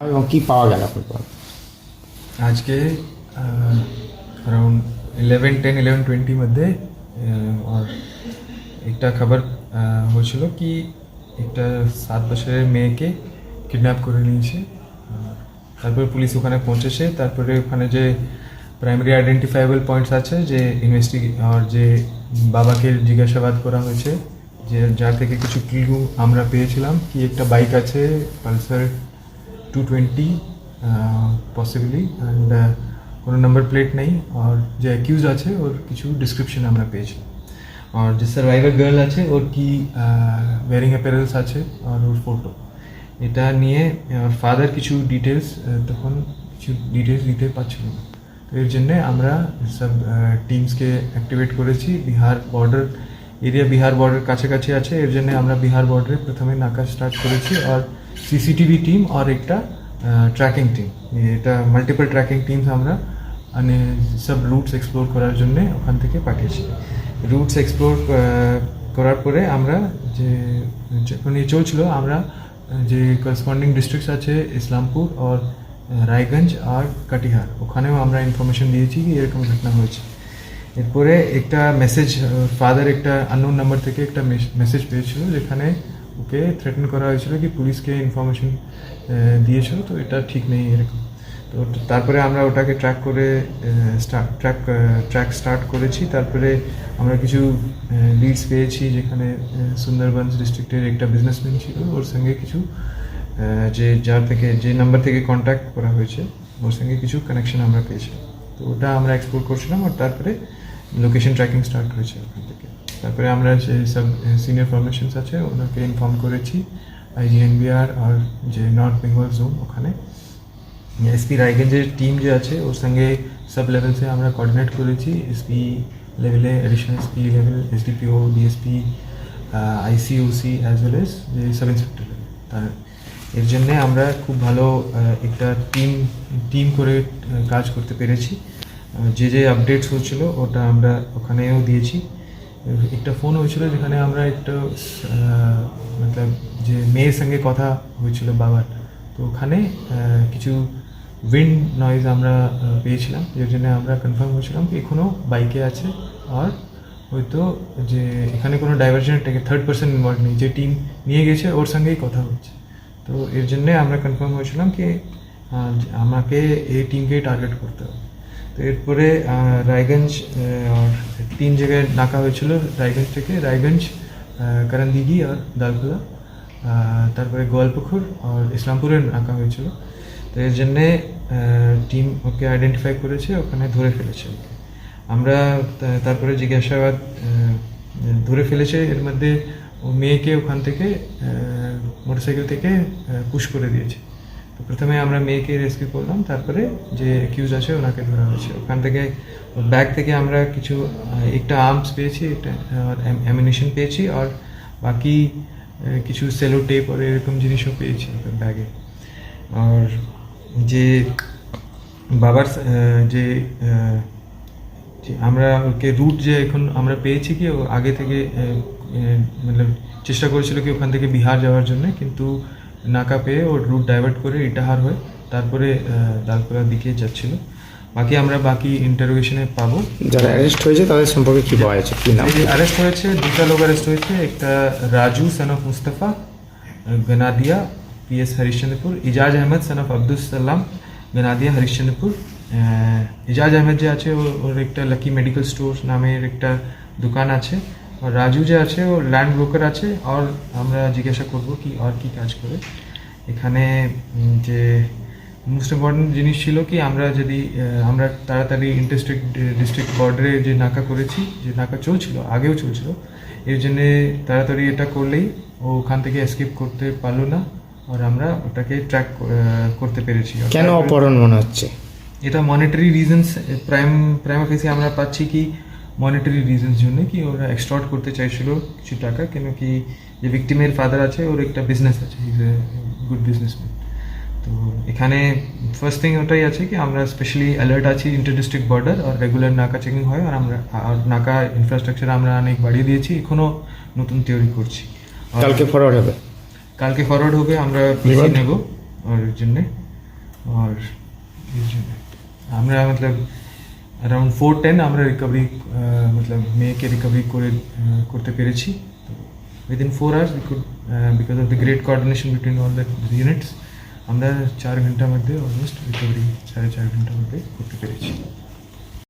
এবং কি পাওয়া গেল আপনার পর আজকে around eleven ten eleven twenty মধ্যে আহ, আর একটা খবর আহ, হয়েছিল কি একটা সাত বছরের মেয়েকে কিডন্যাপ করে নিয়েছে আর তারপরে পুলিশ ওখানে পৌঁছেছে তারপরে ওখানে যে প্রাইমারি আইডেন্টিফাইবল পয়েন্টস আছে যে ইনভেস্টিগ আর যে বাবাকে জিজ্ঞাসাবাদ করা হয়েছে যে যার থেকে কিছু ক্লু আমরা পেয়েছিলাম কি একটা বাইক আছে Pulsar two twenty possibly and কোনো নাম্বার প্লেট নেই, আর যে অ্যাকিউজ আছে, ওর কিছু ডিসক্রিপশন আমরা পেয়েছি। আর যে সার্ভাইভার গার্ল আছে, ওর কি ওয়ারিং অ্যাপারেলস আছে, আর ওর ফটো এটা নিয়ে, আর ফাদার কিছু ডিটেলস তখন কিছু ডিটেলস দিতে পারছিল না। তো এর জন্যে আমরা সব টিমসকে অ্যাক্টিভেট করেছি। Bihar border area Bihar border কাছাকাছি আছে, এর জন্য আমরা বিহার বর্ডারে প্রথমে নাকা স্টার্ট করেছি। আর সিসিটিভি টিম আর একটা ট্র্যাকিং টিম এটা মাল্টিপল ট্র্যাকিং টিমস আমরা মানে সব রুটস এক্সপ্লোর করার জন্য ওখান থেকে পাঠিয়েছি। রুটস এক্সপ্লোর করার পরে আমরা যে যখন এ চলছিল, আমরা, যে করসপন্ডিং ডিস্ট্রিক্টস আছে, ইসলামপুর আর রায়গঞ্জ আর কাটিহার, ওখানেও আমরা ইনফরমেশন দিয়েছি কি এরকম ঘটনা হয়েছে। এরপরে একটা মেসেজ ফাদার একটা আননোন নাম্বার থেকে একটা মেসেজ পেয়েছিল, যেখানে ওকে থ্রেটেন করা হয়েছিল কি পুলিশকে ইনফরমেশন দিয়েছিল তো এটা ঠিক নেই এরকম। তো তারপরে আমরা ওটাকে ট্র্যাক করে ট্র্যাক ট্র্যাক স্টার্ট করেছি। তারপরে আমরা কিছু লিডস পেয়েছি যেখানে আহ, সুন্দরবনস ডিস্ট্রিক্টের একটা বিজনেসম্যান ছিল। ওর সঙ্গে কিছু যে যার থেকে যে নাম্বার থেকে কন্ট্যাক্ট করা হয়েছে ওর সঙ্গে কিছু কানেকশন আমরা পেয়েছি। তো ওটা আমরা এক্সপ্লোর করছিলাম আর তারপরে লোকেশন ট্র্যাকিং স্টার্ট হয়েছে ওখান থেকে। তারপরে আমরা যে সব সিনিয়র ফরমেশনস আছে, ওনাকে ইনফর্ম করেছি আইজিএনবিআর আর যে নর্থ বেঙ্গল জোন ওখানে। এসপি রায়গঞ্জের টিম যে আছে, ওর সঙ্গে সব লেভেলসে আমরা কোঅর্ডিনেট করেছি এসপি লেভেলে additional SP level SDPO DSP আইসিউসি as well S যে সাব ইন্সপেক্টর তার এর জন্যে আমরা খুব ভালো একটা টিম টিম করে কাজ করতে পেরেছি। যে যে আপডেটস হচ্ছিল, ওটা আমরা ওখানেও দিয়েছি। একটা ফোন হয়েছিল যেখানে আমরা একটা মতলব যে মেয়ের সঙ্গে কথা হয়েছিল বাবার। তো ওখানে কিছু উইন্ড নয়েজ আমরা পেয়েছিলাম এর জন্য আমরা কনফার্ম হয়েছিলাম এখনও বাইকে আছে। আর হয়তো যে এখানে কোনো ডাইভার্সন থেকে থার্ড পার্সন ইনভলভ নেই, যে টিম নিয়ে গেছে, ওর সঙ্গেই কথা হচ্ছে। তো এর জন্যে আমরা কনফার্ম হয়েছিলাম কি আমাকে এই টিমকেই টার্গেট করতে হবে। তো এরপরে রায়গঞ্জ তিন জায়গায় নাকা হয়েছিল রায়গঞ্জ থেকে রায়গঞ্জ আহ, করণদিঘি আর দালখোলা তারপরে গোয়ালপুকুর আর ইসলামপুরে নাকা হয়েছিল। তো এর জন্যে টিম ওকে আইডেন্টিফাই করেছে ওখানে ধরে ফেলেছে। আমরা তারপরে জিজ্ঞাসাবাদ ধরে ফেলেছে এর মধ্যে মেয়েকে ওখান থেকে মোটরসাইকেল থেকে পুশ করে দিয়েছে। প্রথমে আমরা মেয়েকে রেস্কিউ করলাম, তারপরে যে অ্যাকিউজ আছে ওনাকে ধরা হয়েছে। ওখান থেকে ব্যাগ থেকে আমরা কিছু একটা আর্মস পেয়েছি, একটা অ্যামিনেশন পেয়েছি আর বাকি কিছু সেলো টেপ আর এরকম জিনিসও পেয়েছি ব্যাগে আর যে বাবার যে আমরা ওকে রুট যে এখন আমরা পেয়েছি কি, ও আগে থেকে মানে চেষ্টা করেছিল কি ওখান থেকে বিহার যাওয়ার জন্য, কিন্তু নাকা পেয়ে ওর রুট ডাইভার্ট করে ইটাহার হয়ে তারপরে আহ, দালকোলার দিকে যাচ্ছিল। বাকি আমরা বাকি ইন্টারোগেশনে পাবো। যারা অ্যারেস্ট হয়েছে তাদের সম্পর্কে কি পাওয়া যাচ্ছে কি নাম? অ্যারেস্ট হয়েছে দুটা লোক অ্যারেস্ট হয়েছে একটা Raju son of Mustafa Ganadia P S Harishchandrapur Ijaz Ahmed son of Abdul Salam Ganadia Harishchandrapur. আহ, ইজাজ আহমেদ যে আছে ওর একটা লাকি মেডিকেল স্টোর নামের একটা দোকান আছে। রাজু যে আছে ও ল্যান্ড ব্রোকার আছে আর আমরা জিজ্ঞাসা করব কি আর কি কাজ করে। এখানে যে মোস্ট ইম্পর্টেন্ট জিনিস ছিল কি আমরা যদি আমরা তাড়াতাড়ি ইন্টারস্ট্রিক্ট ডিস্ট্রিক্ট বর্ডারে যে নাকা করেছি যে নাকা চলছিল আগেও চলছিল এর জন্যে তাড়াতাড়ি এটা করলেই ও ওখান থেকে এসকেপ করতে পারল না আর আমরা ওটাকে ট্র্যাক করতে পেরেছি। কেন অপহরণ মনে হচ্ছে? এটা মনিটারি রিজনস প্রাইম প্রাইম অফিসে আমরা পাচ্ছি কি মনিটারি রিজনস জন্য কি ওরা এক্সটর্ট করতে চাইছিল কিছু টাকা কেন কি যে ভিকটিমের ফাদার আছে ওর একটা বিজনেস আছে ইজ এ গুড বিজনেসম্যান তো এখানে ফার্স্ট থিং ওটাই আছে কি আমরা স্পেশালি অ্যালার্ট আছি ইন্টার ডিস্ট্রিক্ট বর্ডার আর রেগুলার নাকা চেকিং হয় আর আমরা আর নাকা ইনফ্রাস্ট্রাকচার আমরা অনেক বাড়িয়ে দিয়েছি এখনও নতুন তৈরি করছি। কালকে ফরওয়ার্ড হবে? কালকে ফরওয়ার্ড হবে আমরা পিসি নেব ওর জন্যে আর আমরা মতলব অ্যারাউন্ড ফোর টেন আমরা রিকভারি মতলব মেয়েকে রিকভারি করে করতে পেরেছি। তো within four hours we could because of the great coordination between all the units আমরা চার ঘণ্টার মধ্যে অলমোস্ট রিকভারি সাড়ে চার ঘণ্টার মধ্যে করতে পেরেছি।